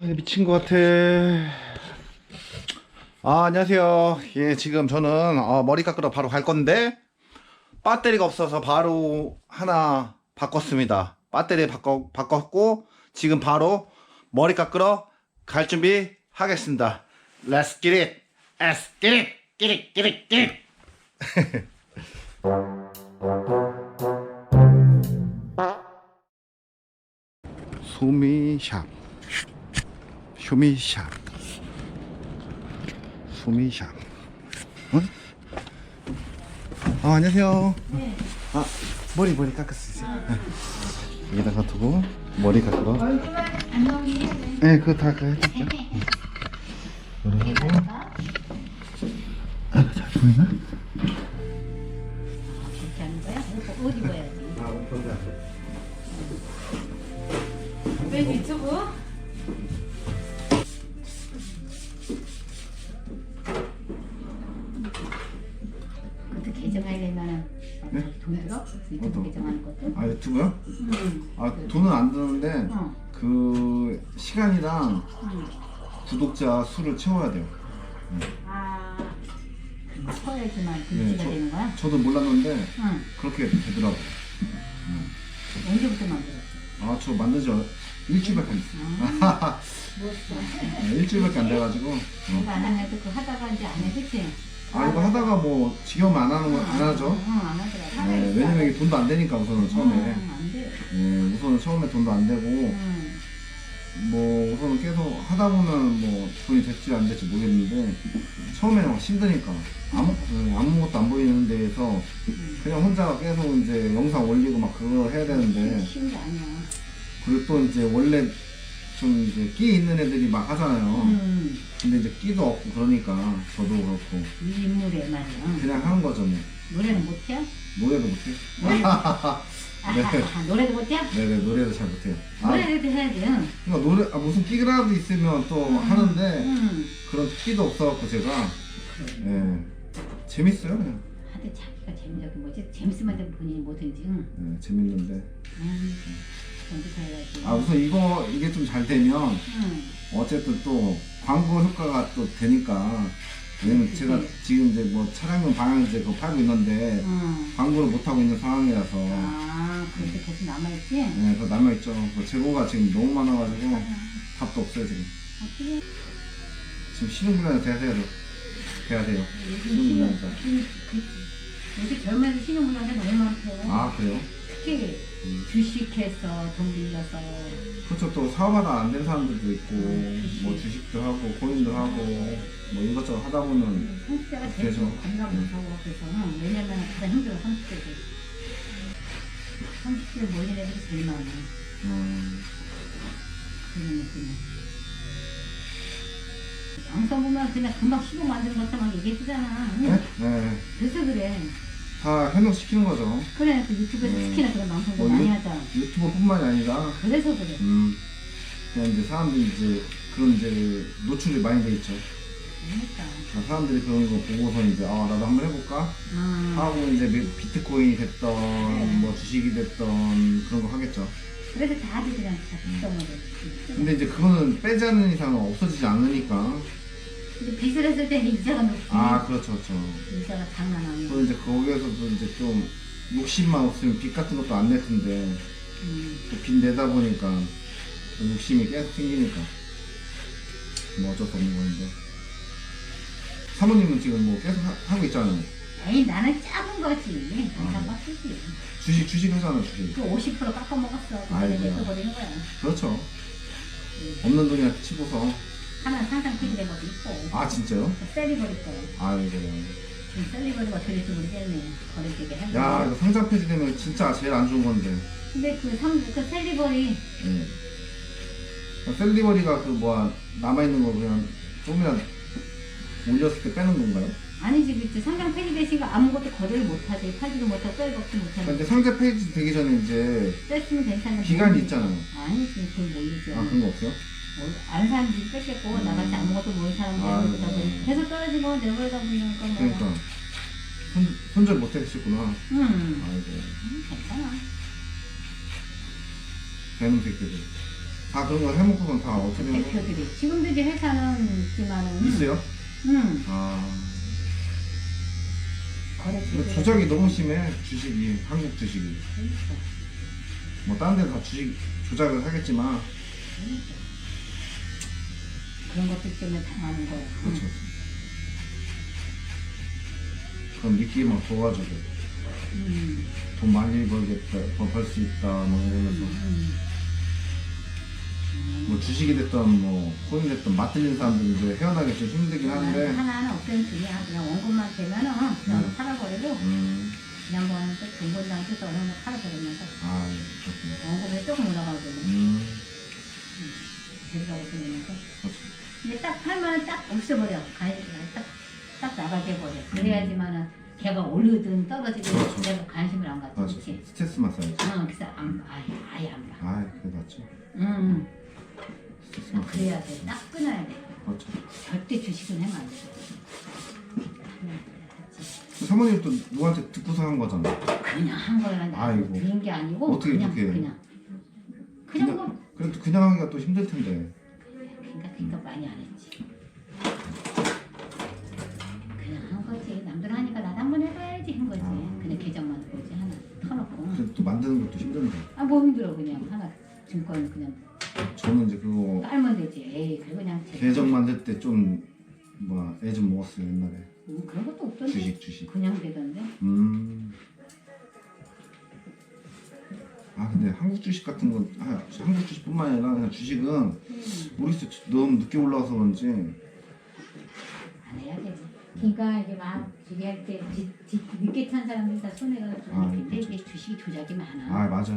아니, 미친 것 같아. 아, 안녕하세요. 예, 지금 저는 어, 머리 깎으러 바로 갈 건데, 배터리가 없어서 바로 하나 바꿨습니다. 배터리 바꿔, 바꿨고, 지금 바로 머리 깎으러 갈 준비 하겠습니다. Let's get it! Let's get it! Get it! Get it! Get it! 소미샵 쇼미샵 소미샵 어? 아 안녕하세요. 아 머리 머리 깎을 수 있어요. 네. 여기다가 두고 머리 깎으러. 네 그거 다 해줄게요. 머리 하고 아, 잘 보이나? 유튜브 어떤? 개정하는 것도? 아 유튜브요? 응. 아 돈은 안 드는데 어. 그 시간이랑 응. 구독자 수를 채워야 돼요. 아, 쳐야지만 그 네, 유지가 저- 되는 거야? 저도 몰랐는데 응. 그렇게 되더라고. 언제부터 만들었어? 아 저 만든 지 일주일밖에 안 됐어요. 뭐, 네, 일주일밖에 안 돼가지고. 어. 이거 안 하면 그 하다가 이제 안 해, 그치? 아 이거 하다가 뭐 지겨우면 안 하는 거안 하죠. 응, 안 하더라. 네, 왜냐면 이게 돈도 안 되니까 우선은 처음에. 응, 안 돼. 네, 우선은 처음에 돈도 안 되고 응. 뭐 우선은 계속 하다 보면 뭐 돈이 될지 안 될지 모르겠는데 처음에는 막 힘드니까 아무 네, 아무것도 안 보이는 데에서 그냥 혼자 계속 이제 영상 올리고 막 그거 해야 되는데 쉬운 게 아니야. 그리고 또 이제 원래 좀 이제 끼 있는 애들이 막 하잖아요. 음, 근데 이제 끼도 없고 그러니까 저도 그렇고 이 인물에 말이야. 그냥 하는 거죠 뭐. 노래는 못해요? 노래도 못해. 네. 아하하, 노래도 못해요? 네네 노래도 잘 못해요. 아, 노래도 해야지. 응. 그러니까 노래 아, 무슨 끼라도 있으면 또 하는데 응. 그런 끼도 없어갖고 제가 예 재밌어요. 그냥. 하도 자기가 재미없게 뭐지? 재밌으면 돼 본인이 뭐든지. 응. 예, 재밌는데. 음, 해야지. 아 우선 이거 이게 좀 잘 되면 응. 어쨌든 또 광고 효과가 또 되니까 왜냐면 제가 지금 이제 뭐 차량용 방향제 그거 팔고 있는데 응. 광고를 못 하고 있는 상황이라서 아, 그래도 계속 남아있지? 네, 그거 남아있죠. 그 재고가 지금 너무 많아가지고 답도 없어요 지금. 어떻게? 지금 신용불량이 돼야 돼요. 돼야 돼요. 요즘 신용, 신용불량자. 그- 그- 젊은 애들 신용불량자 너무 많대. 아 그래요? 음. 주식해서 돈 빌려서. 그렇죠. 또 사업하다 안 된 사람들도 있고 뭐 주식도 하고 코인도 하고 뭐 이것저것 하다 보면 30대가 제일 그래서, 겁나 네. 무서워 그래서는 왜냐면 가장 힘들어 30대들 30대 모인 애들이 제일 많아 음, 그런 느낌이 방송 보면 그냥 금방 시도 만드는 것처럼 얘기해주잖아 네? 네. 그래서 그래 다 해놓 시키는 거죠. 그래 그 유튜브에서 네. 특히나 그런 방송도 뭐 많이 유- 하잖아 유튜버뿐만이 아니라 그래서 그래 음, 그냥 이제 사람들이 이제 그런 이제 노출이 많이 돼 있죠. 그러니까 그러니까 사람들이 그런 거 보고서 이제 아 나도 한번 해볼까 아, 하고 이제 비- 비트코인이 됐던 네. 뭐 주식이 됐던 그런 거 하겠죠. 그래서 다들 그냥 다 특성으로 근데 이제 그거는 빼지 않는 이상은 없어지지 않으니까. 근데 빚을 했을 때는 이자가 높지 아 그렇죠 그렇죠. 이자가 장난 아니야. 또 이제 거기에서도 이제 좀 욕심만 없으면 빚 같은 것도 안낼 텐데. 음. 또빚 내다 보니까 좀 욕심이 계속 생기니까. 뭐 어쩔 수 없는 건데. 사모님은 지금 뭐 계속 하, 고 있잖아요. 에이 나는 작은 거지. 아. 다 빡치지. 주식 주식 하잖아 주식 그50% 깎아 먹었어. 아이고야. 그래 냈어버리는 거야. 그렇죠. 없는 돈이한테 치고서 하나 상상 폐지된 것도 있고 아 진짜요? 셀리버리 거 아이고 지금 셀리버리가 어떻게 될지 모르겠네 거래되게 한야거 이거 상장 폐지 되면 진짜 제일 안 좋은 건데 근데 그, 상, 그 셀리버리 예. 셀리버리가 그 뭐야 남아있는 거 그냥 조금이라도 올렸을 때 빼는 건가요? 아니지 그치 상장 폐지되시고 아무것도 거래를 못하지 팔지도 못하고 그러니까 못하고 이제 상장 폐지 되기 전에 이제 뺐으면 괜찮은데 기간이 모르지. 있잖아요. 아니지 그걸 모르죠 아 그런 거 없어요? 뭐, 아는 사람들이 뺐겠고 음. 나같이 아무것도 모르는 아, 사람들이 그러다 보니 네. 계속 떨어지고 내버리다 보니까. 뭐 그러니까. 손, 손절 못 했었구나. 음, 아이고 음, 괜찮아. 배는 새끼들. 다 그런 거 해먹고는 다 어떻게 되는 거 대표들이. 지금도 이제 회사는 있지만은. 있어요? 응 아. 거래 근데 조작이 너무 심해 주식이 한국 주식이. 있어. 뭐 다른 데도 다 주식 조작을 하겠지만 그 런 것들 때문에 당하는 거야. 그렇죠. 그럼 믿기만 줘가지고 음, 돈 많이 벌겠다 벌수 있다 뭐 이러면서. 음, 뭐 주식이 됐던 뭐 코인 됐던 맞들린 사람들이 이제 헤어나기 좀 힘들긴 한데. 하나는 없으면 그냥 그냥 원금만 되면은 그냥 음. 팔아버리고 음, 지난번에 또 돈본다고 해서 어느 날 팔아버리면서 아 그렇군요. 원금이 조금 올라가거든요. 음, 제주가 없으면서. 그렇죠. 근데 딱 팔면은 딱 없애버려. 관심이 딱딱 나가게 버려. 그래야지만은 걔가 오르든 떨어지든 그렇죠. 내가 관심을 안 갖지. 맞아 그렇지? 스트레스만 쌓이지 응, 그래서 안, 아예, 아예 안 봐. 아 그게 낫죠 응, 딱 그래야 돼. 딱 끊어야 돼. 그렇죠 절대 주식은 하면 안 돼. 사모님 또 누구한테 듣고서 한 거잖아 그냥 한 거야. 나 아이고. 들은 게 아니고 어떻게 그냥 그렇게 해? 그냥 그냥 뭐 그래도 그냥 하기가 또 힘들 텐데 그러니까 그니까 많이 안 했지. 그냥 한 거지. 남들 하니까 나도 한 번 해봐야지 한 거지. 아. 그냥 계정만 들어오지 하나 터놓고. 그래도 또 만드는 것도 힘든데 아뭐 힘들어 그냥 하나 증권 그냥 저는 이제 그거 깔면 되지. 에이 그거 그냥 제- 계정 만들 때 좀뭐애좀 먹었어요 옛날에 음, 그런 것도 없던데. 주식 주식 그냥 되던데. 음. 아 근데 한국 주식 같은 건 아, 한국 주식뿐만 아니라 그냥 주식은 음, 모르겠어 너무 늦게 올라와서 그런지 안 해야 되지. 그러니까 이게 막 주기할 때 지, 지, 늦게 찬 사람들 다 손해가 좀 아, 그렇죠. 이게 주식이 조작이 많아. 아 맞아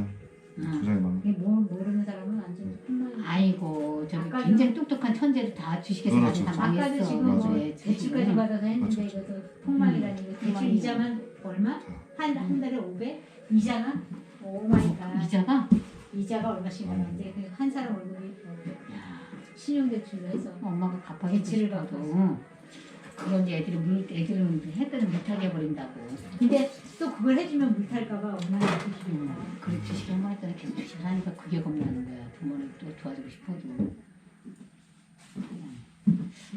응. 조작이 많아 이게 뭐 모르는 사람은 완전 큰 아이고 저기 아까도- 굉장히 똑똑한 천재도 다 주식에서 그렇죠. 다 아까도 망했어. 지금 맞아요. 뭐 네, 대출까지. 받아서 했는데 맞죠. 이것도 폭망이라니 이거 대출 폭망이네. 이자만 얼마? 다. 한, 한 달에 500? 이자가? 오 마이 갓 이자가 이자가 얼마씩 나는데 그한 사람 얼굴이 야, 신용대출로 해서 엄마가 갚아서 대출을. 갚아서. 그런 이제 애들이 물 애들은 했더니 못하게 해버린다고. 근데 또 그걸 해주면 물탈까봐 음, 아프시겠다 그래 주식 한번 했더니 계속 주식을 하니까 그게 겁나는 거야. 부모를 또 도와주고 싶어도. 그냥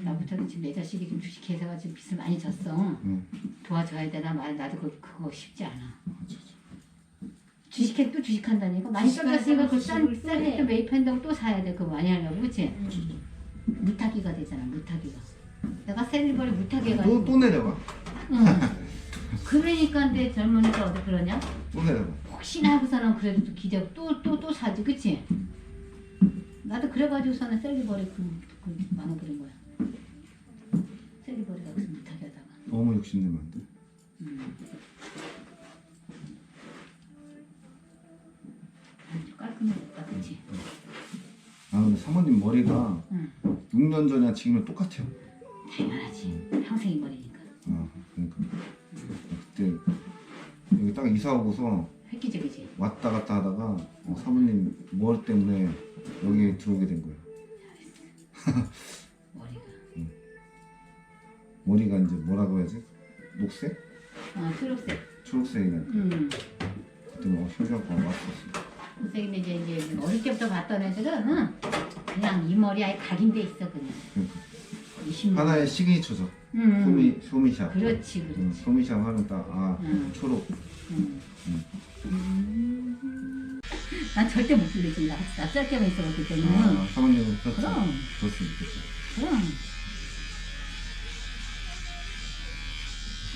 나부터도 지금 내 자식이 좀 주식회사가 지금 빚을 많이 졌어. 응. 도와줘야 되나 말 나도 그, 그거 쉽지 않아. 주식회 또 주식한다니까 많이 떨어졌으니까 그 싼, 싼또 해. 매입한다고 또 사야 돼. 그거 많이 하려고 그치? 음. 무타기가 되잖아 무타기가. 내가 셀리버리 무타기 해가지고. 또, 또 내려가 응. 그러니까 내 젊은이가 어디 그러냐? 또 내려가 혹시나 하고서는 그래도 또 기대 또또 또 사지 그치? 나도 그래가지고서는 셀리버리 그, 그 많아버린 거야 셀리버리가 무슨 못하게 하다가 너무 욕심내면 그치? 아 근데 사모님 머리가 응. 6년 전이랑 지금이랑 똑같아요. 당연하지. 평생 이 머리니까. 아 그러니까. 그때 여기 딱 이사 오고서 획기적이지? 왔다 갔다 하다가 어, 사모님 머리 때문에 여기 들어오게 된 거예요? 머리가. 머리가 이제 뭐라고 해야지 녹색? 어 초록색. 초록색이네 음. 그때 뭐 신기하고 왔었어 선생님이 이제, 이제 어릴 때부터 봤던 애들은 응, 그냥 이 머리 아예 각인돼 있어 그냥. 그러니까 20년. 하나의 시그니처죠. 음. 소미, 소미샵. 그렇지 그렇지. 응, 소미샵 하면 딱아 음. 초록. 음. 음. 음. 난 절대 못 불리지. 나, 나 짧게만 있어봤기 때문에. 아, 사모님은 그렇죠. 그럼. 그렇으면 좋겠죠. 그럼.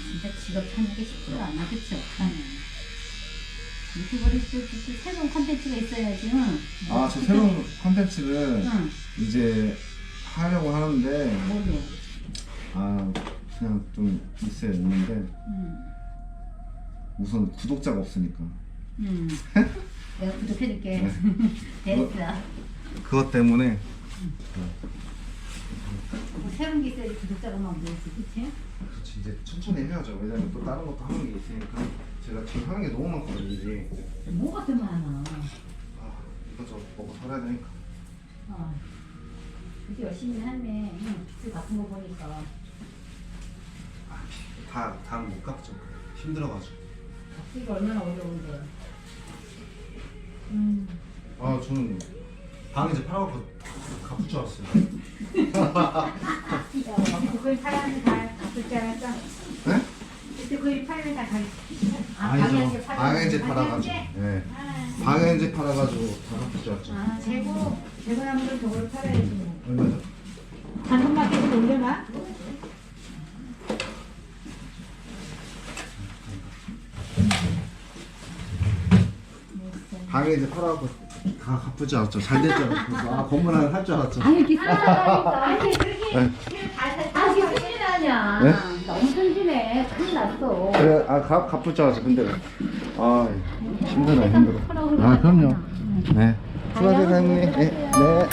진짜 직업 찾는 게 쉽지가 않아. 그치 어떡하냐 또, 또, 또 새로운 컨텐츠가 있어야지 응. 아 저 새로운 컨텐츠를 응 이제 하려고 하는데 뭘로 아 그냥 좀 있어야 있는데 응. 우선 구독자가 없으니까 응. 내가 구독해줄게 네. 됐어 그것 때문에 뭐 새로운 게 있어야지 구독자가 막 늘지 그치? 그렇지 이제 천천히 해야죠 왜냐면 또 다른 것도 하는 게 있으니까 제가 지금 하는 게 너무 많거든요 이제 뭐가 더 많아 아 이것저것 먹고 살아야 되니까 어. 그렇게 열심히 하네. 응, 빚을 갚은 거 보니까. 다다 못 갚죠 힘들어가지고 갚기가 얼마나 어려운데. 음. 아 저는 방 이제 팔아갖고 갚을 줄 알았어요. 그걸 팔았는데 다 갚을 줄 알았어. 네? 그때 그걸 팔면 다 갚을 아, 아니죠. 방향제 팔아. 방향제 팔아가지고. 예. 아, 방향제 팔아가지고 다 갚을 줄 알았죠. 아, 재고, 재고 나무를 저걸 팔아야지. 얼마죠? 당근마켓에 올려놔? 방향제 팔아갖고 다 갚을 줄 알았죠. 잘 됐죠. 아 건물 하나 살 줄 알았죠. 아니 이렇게 살아나니까 아니, 그렇게 네. 아 이게 큰일 나냐 네? 너무 순진해 큰일 났어 그래 아줄 알았어. 근데 아 힘들어 힘들어. 아 그럼요. 네. 수고하세요 사장님. 네. 네.